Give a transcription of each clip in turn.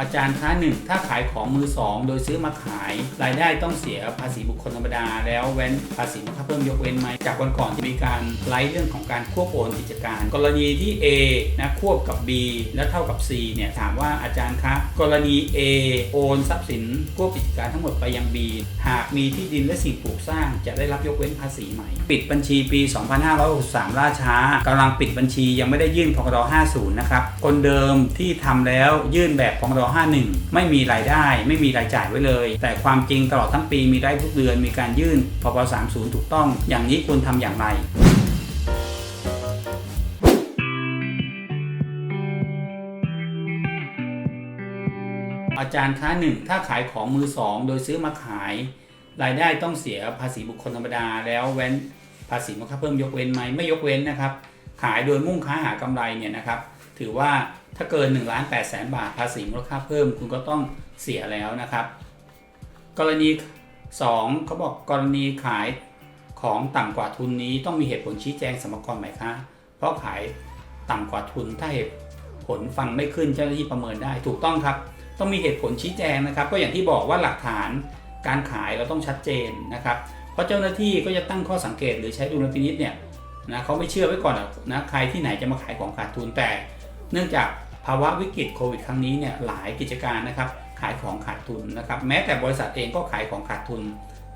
อาจารย์คะหนึ่งถ้าขายของมือสองโดยซื้อมาขาย รายได้ต้องเสียภาษีบุคคลธรรมดา แล้วเว้นภาษีมูลค่าเพิ่มยกเว้นไหมจากวันก่อนจะมีการไลฟ์เรื่องของการควบโอนกิจการ กรณีที่ A นะควบกับ B และเท่ากับ C เนี่ยถามว่าอาจารย์คะกรณี A โอนทรัพย์สินควบกิจการทั้งหมดไปยัง B หากมีที่ดินและสิ่งปลูกสร้างจะได้รับยกเว้นภาษีใหม่ปิดบัญชีปี 2563 ล่าช้ากำลังปิดบัญชียังไม่ได้ยื่นพกร50นะครับคนเดิมที่ทำแล้วยื่นแบบพกร51 ไม่มีรายได้ ไม่มีรายจ่ายไว้เลย แต่ความจริงตลอดทั้งปีมีได้ทุกเดือนมีการยื่นพกร30 ถูกต้อง อย่างนี้ควรทำอย่างไรอาจารย์คะหนึ่งถ้าขายของมือสองโดยซื้อมาขาย รายได้ต้องเสียภาษีบุคคลธรรมดา แล้วเว้นภาษีมูลค่าเพิ่มยกเว้นไหมไม่ยกเว้นนะครับ ขายโดยมุ่งค้าหากำไรเนี่ยนะครับ ถือว่า ถ้าเกิน1นึ่งล้านแปดแสนบาทภาษีมูลค่าเพิ่มคุณก็ต้องเสียแล้วนะครับ กรณี2เขาบอกกรณีขายของต่ำกว่าทุนนี้ต้องมีเหตุผลชี้แจงสมกรไหมคะเพราะขายต่ำกว่าทุนถ้าเหตุผลฟังไม่ขึ้นเจ้าหน้าที่ประเมินได้ถูกต้องครับ ต้องมีเหตุผลชี้แจงนะครับ ก็อย่างที่บอกว่าหลักฐานการขายเราต้องชัดเจนนะครับ เพราะเจ้าหน้าที่ก็จะตั้งข้อสังเกตหรือใช้ดุลพินิษเนี่ยนะเขาไม่เชื่อไว้ก่อนนะใครที่ไหนจะมาขายของขาดทุนแต่ เนื่องจาก ภาวะวิกฤตโควิดครั้งนี้เนี่ยหลายกิจการนะครับขายของขาดทุนนะครับแม้แต่บริษัทเองก็ขายของขาดทุน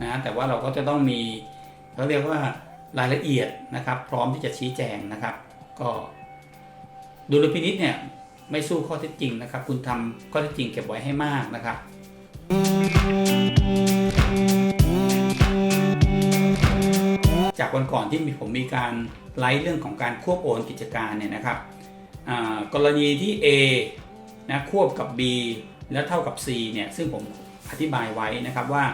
นะแต่ว่าเราก็จะต้องมีเขาเรียกว่ารายละเอียดนะครับพร้อมที่จะชี้แจงนะครับ ก็ดุลพินิษเนี่ยไม่สู้ข้อเท็จจริงนะครับ คุณทำข้อเท็จจริงเก็บไว้ให้มากนะครับจากวันก่อนที่มีผมมีการไลฟ์เรื่องของการควบโอนกิจการเนี่ยนะครับ กรณีที่ A นะควบกับ B แล้วเท่ากับ C เนี่ยซึ่งผมอธิบายไว้นะครับว่า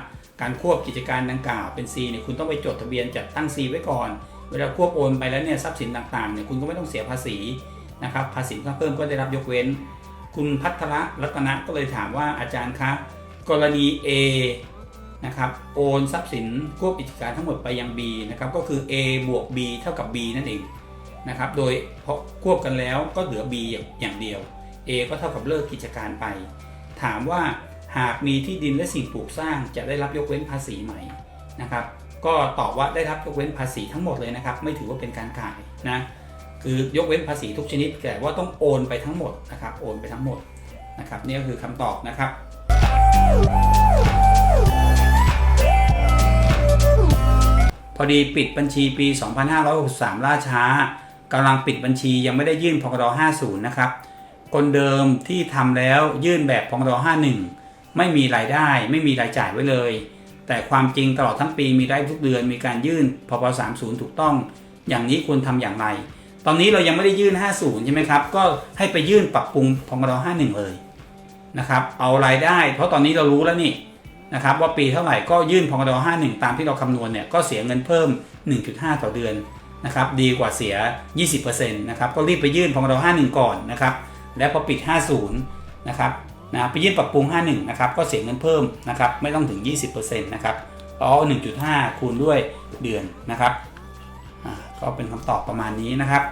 การควบกิจการดังกล่าวเป็น C เนี่ยคุณต้องไปจดทะเบียนจัดตั้ง C ไว้ก่อน เวลาควบโอนไปแล้วเนี่ยทรัพย์สินต่างๆเนี่ยคุณก็ไม่ต้องเสียภาษีนะครับภาษีเพิ่มก็ได้รับยกเว้น คุณพัทรรัตนะก็เลยถามว่าอาจารย์คะกรณี A นะครับโอนทรัพย์สินควบกิจการทั้งหมดไปยัง B นะครับก็คือ A บวก B เท่ากับ B นั่นเอง นะครับ โดยพราะควบกันแล้วก็เหลือ B อย่างอย่างเดียว A ก็เท่ากับเลิกกิจการไป ถามว่าหากมีที่ดินและสิ่งปลูกสร้างจะได้รับยกเว้นภาษีไหมนะครับ ก็ตอบว่าได้รับยกเว้นภาษีทั้งหมดเลยนะครับ ไม่ถือว่าเป็นการขายนะคือยกเว้นภาษีทุกชนิดแต่ว่าต้องโอนไปทั้งหมดนะครับ โอนไปทั้งหมดนะครับนี่ก็คือคำตอบนะครับ พอดีปิดบัญชีปี 2563 ล่าช้า กำลังปิดบัญชียังไม่ได้ยื่นพกร50 นะครับ คนเดิมที่ทำแล้วยื่นแบบพกร51 ไม่มีรายได้ไม่มีรายจ่ายไว้เลย แต่ความจริงตลอดทั้งปีมีได้ทุกเดือนมีการยื่นพกร30 ถูกต้อง อย่างนี้ควรทำอย่างไร ตอนนี้เรายังไม่ได้ยื่น 50 ใช่ไหมครับ ก็ให้ไปยื่นปรับปรุงพกร51 เลยนะครับ เอารายได้ เพราะตอนนี้เรารู้แล้วนี่นะครับว่าปีเท่าไหร่ก็ยื่นพกร51 ตามที่เราคำนวณเนี่ยก็เสียเงินเพิ่ม 1.5 ต่อเดือน นะครับดีกว่าเสีย 20%นะครับก็รีบไปยื่นพอเรา51 ก่อนนะครับแล้วพอปิด 50นะครับนะไปยื่นปรับปรุง 51นะครับก็เสียเงินเพิ่มนะครับไม่ต้องถึง 20%นะครับเอา1.5 คูณด้วยเดือนนะครับอ่าก็เป็นคำตอบประมาณนี้นะครับ